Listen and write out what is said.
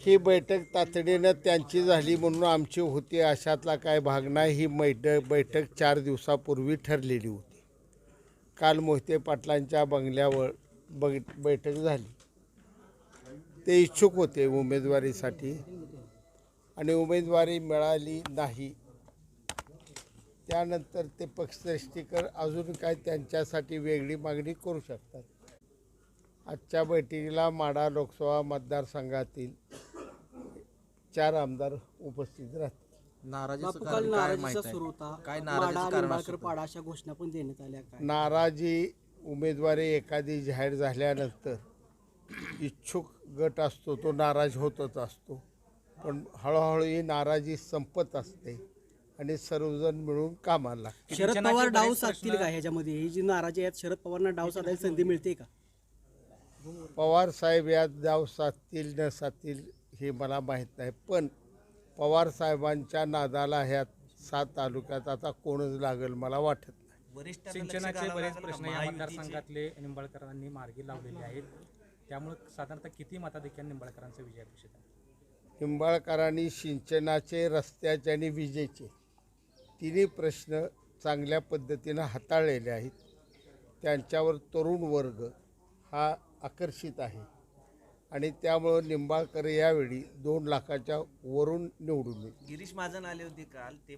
ही बैठक तातडीनं त्यांची झाली म्हणून आमची होती. अशातला काय भाग नाही. ही मैठ बैठक चार दिवसापूर्वी ठरलेली होती. काल मोहिते पाटलांच्या बंगल्यावर बग बैठक झाली. ते इच्छुक होते उमेदवारीसाठी आणि उमेदवारी मिळाली नाही. त्यानंतर ते पक्षश्रेष्ठीकर अजून काय त्यांच्यासाठी वेगळी मागणी करू शकतात. आजच्या बैठकीला माडा लोकसभा मतदारसंघातील चार आमदार उपस्थित राहतील नाराजीचं बापू काल कारण काय नाराजीचा माहीत सुरू आहे होता. काय माडा नाराजीचं कारण निंबाळकर असू पाडा अशा घोषणा पण देण्यात आल्या काय? नाराजी उमेदवारी एखादी जाहीर झाल्यानंतर इच्छुक गट असतो तो नाराज होतच असतो. पण हळूहळू ही नाराजी संपत असते आणि सर्वजण मिळून कामाला लागतात. शरद पवार डाव साधतील का ह्याच्यामध्ये? ही जी नाराजी आहेत शरद पवारांना डाव साधायला संधी मिळते का? पवार साहेब यात जाऊ साधतील न साधतील हे मला माहीत नाही. पण पवार साहेबांच्या नादाला ह्यात सात तालुक्यात आता कोणच लागेल मला वाटत नाही. सिंचनाचे बरेच प्रश्न या मतदारसंघातले निंबाळकरांनी मार्गी लावलेले आहेत. त्यामुळे साधारणतः किती मताधिक्याने निंबाळकरांचा विजय अपेक्षित आहे? निंबाळकरांनी सिंचनाचे रस्त्याचे आणि विजेचे तिन्ही प्रश्न चांगल्या पद्धतीनं हाताळलेले आहेत. त्यांच्यावर तरुण वर्ग हा आकर्षित आहे. आणि त्यामुळं निंबाळकर यावेळी दोन लाखाच्या वरून निवडून येईल. गिरीश महाजन आले होते काल ते